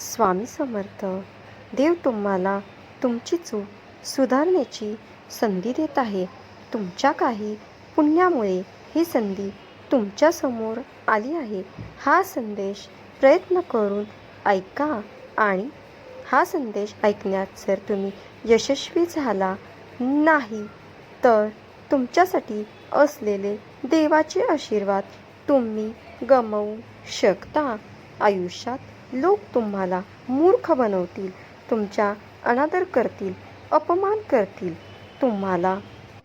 स्वामी समर्थ देव तुम्हाला तुमची चूक सुधारण्याची संधी देत आहे. तुमच्या काही पुण्यामुळे ही संधी तुमच्यासमोर आली आहे. हा संदेश प्रयत्न करून ऐका आणि हा संदेश ऐकण्यात जर तुम्ही यशस्वी झाला नाही तर तुमच्यासाठी असलेले देवाचे आशीर्वाद तुम्ही गमवू शकता. आयुष्यात लोक तुम्हाला मूर्ख बनवतील तुमच्या अनादर करतील अपमान करतील. तुम्हाला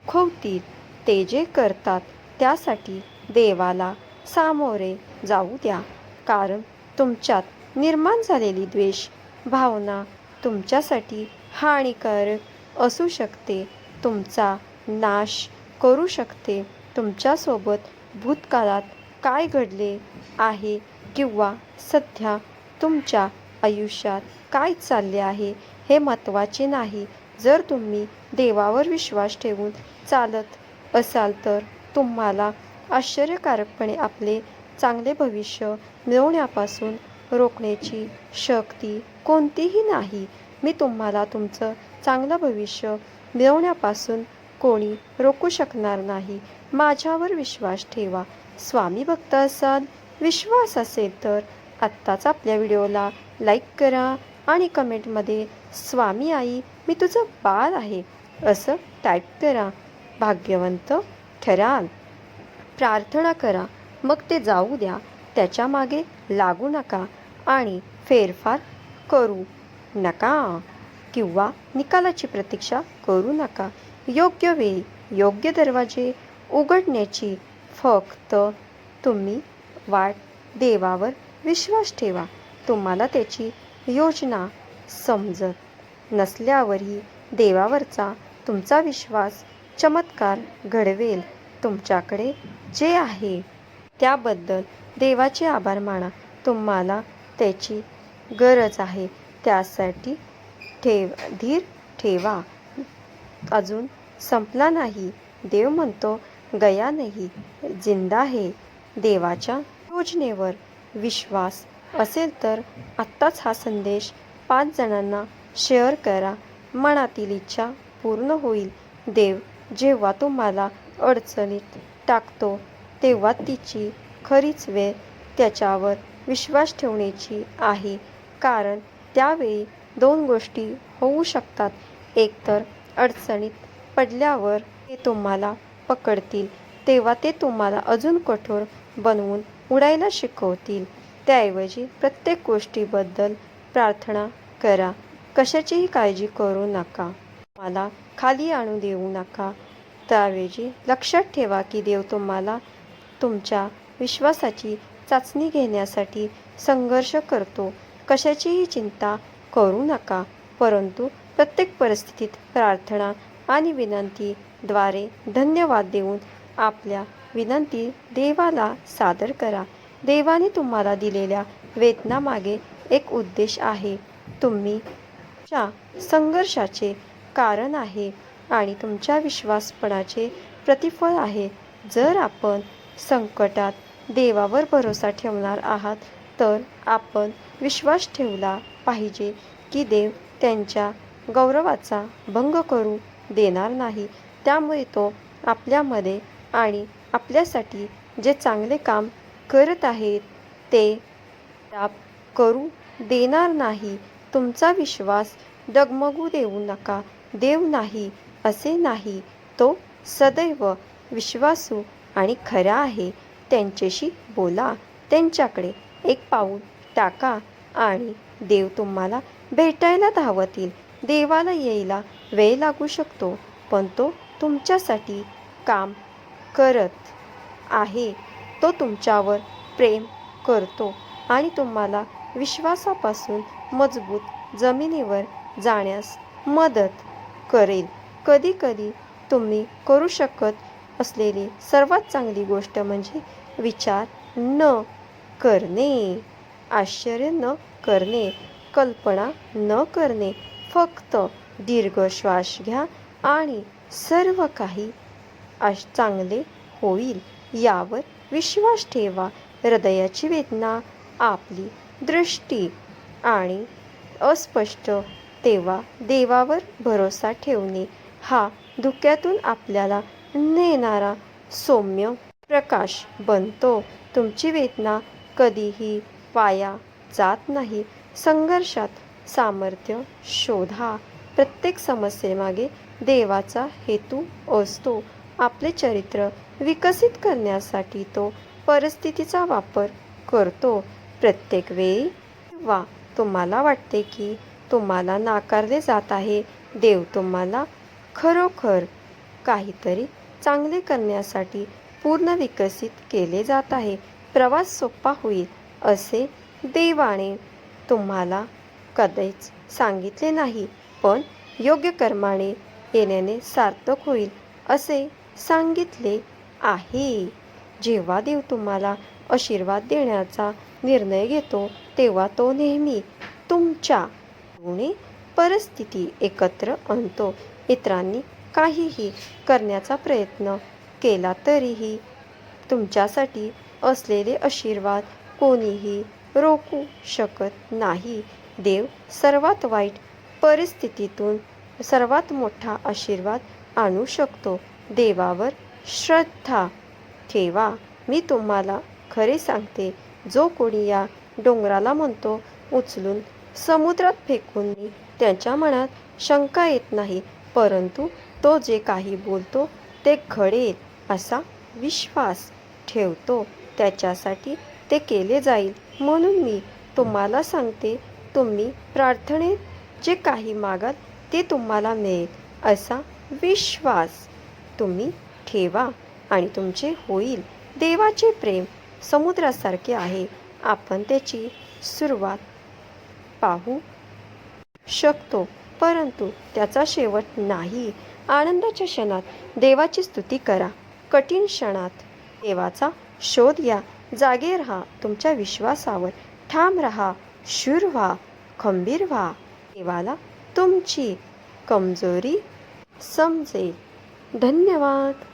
खोवतील ते जे करतात त्यासाठी देवाला सामोरे जाऊ द्या. कारण तुमच्यात निर्माण झालेली द्वेष भावना तुमच्यासाठी हानिकारक असू शकते. तुमचा नाश करू शकते. तुमच्यासोबत भूतकाळात काय घडले आहे किंवा सध्या तुमच्या आयुष्यात काय चालले आहे हे महत्त्वाचे नाही. जर तुम्ही देवावर विश्वास ठेवून चालत असाल तर तुम्हाला आश्चर्यकारकपणे आपले चांगले भविष्य मिळवण्यापासून रोखण्याची शक्ती कोणतीही नाही. मी तुम्हाला तुमचं चांगलं भविष्य मिळवण्यापासून कोणी रोखू शकणार नाही. माझ्यावर विश्वास ठेवा. स्वामी भक्त असाल विश्वास असेल तर आत्ताच आपल्या व्हिडिओला लाईक करा आणि कमेंटमध्ये स्वामी आई मी तुझं बाळ आहे असं टाईप करा. भाग्यवंत ठराल. प्रार्थना करा. मग ते जाऊ द्या. त्याच्यामागे लागू नका आणि फेरफार करू नका किंवा निकालाची प्रतीक्षा करू नका. योग्य वेळी योग्य दरवाजे उघडण्याची फक्त तुम्ही वाट देवावर विश्वास ठेवा. तुम्हाला त्याची योजना समजत नसल्यावरही देवावरचा तुमचा विश्वास चमत्कार घडवेल. तुमच्याकडे जे आहे त्याबद्दल देवाचे आभार माना. तुम्हाला त्याची गरज आहे. त्यासाठी ठेव धीर ठेवा. अजून संपला नाही. देव म्हणतो गया नाही. जिंदा आहे. देवाच्या योजनेवर विश्वास असेल तर आत्ताच हा संदेश पाच जणांना शेअर करा. मनातील इच्छा पूर्ण होईल. देव जेव्हा तुम्हाला अडचणीत टाकतो तेव्हा तिची खरीच वेळ त्याच्यावर विश्वास ठेवण्याची आहे. कारण त्यावेळी दोन गोष्टी होऊ शकतात. एकतर अडचणीत पडल्यावर ते तुम्हाला पकडतील. तेव्हा ते तुम्हाला अजून कठोर बनवून उडायला शिकवतील. त्याऐवजी प्रत्येक गोष्टीबद्दल प्रार्थना करा. कशाचीही काळजी करू नका. मला खाली आणू देऊ नका. त्याऐवजी लक्षात ठेवा की देव तुम्हाला तुमच्या विश्वासाची चाचणी घेण्यासाठी संघर्ष करतो. कशाचीही चिंता करू नका. परंतु प्रत्येक परिस्थितीत प्रार्थना आणि विनंतीद्वारे धन्यवाद देऊन आपल्या विनंती देवाला सादर करा. देवाने तुम्हाला दिलेल्या वेतनामागे एक उद्देश आहे. तुम्ही च्या संघर्षाचे कारण आहे आणि तुमच्या विश्वासपणाचे प्रतिफळ आहे. जर आपण संकटात देवावर भरोसा ठेवणार आहात तर आपण विश्वास ठेवला पाहिजे की देव त्यांच्या गौरवाचा भंग करू देणार नाही. त्यामुळे तो आपल्यामध्ये आणि आपल्यासाठी जे चांगले काम करत आहेत ते प्राप करू देणार नाही. तुमचा विश्वास डगमगू देऊ नका. देव नाही असे नाही. तो सदैव विश्वासू आणि खरा आहे. त्यांच्याशी बोला. त्यांच्याकडे एक पाऊल टाका आणि देव तुम्हाला भेटायला धावतील. देवाला यायला वेळ लागू शकतो पण तो तुमच्यासाठी काम करत आहे. तो तुमच्यावर प्रेम करतो आणि तुम्हाला विश्वासापासून मजबूत जमिनीवर जाण्यास मदत करेल. कधीकधी तुम्ही करू शकत असलेली सर्वात चांगली गोष्ट म्हणजे विचार न करणे आश्चर्य न करणे कल्पना न करणे. फक्त दीर्घ श्वास घ्या आणि सर्व काही आश चांगले होईल यावर विश्वास ठेवा. हृदयाची वेदना आपली दृष्टी आणि अस्पष्ट तेव्हा देवावर भरोसा ठेवणे. हा धुक्यातून आपल्याला नेणारा सौम्य प्रकाश बनतो. तुमची वेदना कधीही वाया जात नाही. संघर्षात सामर्थ्य शोधा. प्रत्येक समस्येमागे देवाचा हेतू असतो. आपले चरित्र विकसित करण्यासाठी तो परिस्थितीचा वापर करतो. प्रत्येक वेळी वा तुम्हाला वाटते की तुम्हाला नाकारले जात आहे देव तुम्हाला खरोखर काहीतरी चांगले करण्यासाठी पूर्ण विकसित केले जात आहे. प्रवास सोपा होईल असे देवाने तुम्हाला कधीच सांगितले नाही पण योग्य कर्माने येण्याने सार्थक होईल असे सांगितले आहे. जेव्हा देव तुम्हाला आशीर्वाद देण्याचा निर्णय घेतो तेव्हा तो नेहमी तुमच्या गुणे परिस्थिती एकत्र आणतो. इतरांनी काहीही करण्याचा प्रयत्न केला तरीही तुमच्यासाठी असलेले आशीर्वाद कोणीही रोखू शकत नाही. देव सर्वात वाईट परिस्थितीतून सर्वात मोठा आशीर्वाद आणू शकतो. देवावर श्रद्धा ठेवा. मी तुम्हाला खरे सांगते जो कोणी या डोंगराला म्हणतो उचलून समुद्रात फेकून दे, त्याच्या मनात शंका येत नाही परंतु तो जे काही बोलतो ते घडेल असा विश्वास ठेवतो. त्याच्यासाठी ते केले जाईल. म्हणून मी तुम्हाला सांगते तुम्ही प्रार्थनेत जे काही मागाल ते तुम्हाला मिळेल असा विश्वास. तुम्ही ठेवा आणि तुमचे होईल. देवाचे प्रेम समुद्रासारखे आहे. आपण त्याची सुरुवात पाहू शकतो परंतु त्याचा शेवट नाही. आनंदाच्या क्षणात देवाची स्तुती करा. कठीण क्षणात देवाचा शोध घ्या. जागे राहा. तुमच्या विश्वासावर ठाम राहा. शूर व्हा. खंबीर व्हा. देवाला तुमची कमजोरी समजेल. धन्यवाद.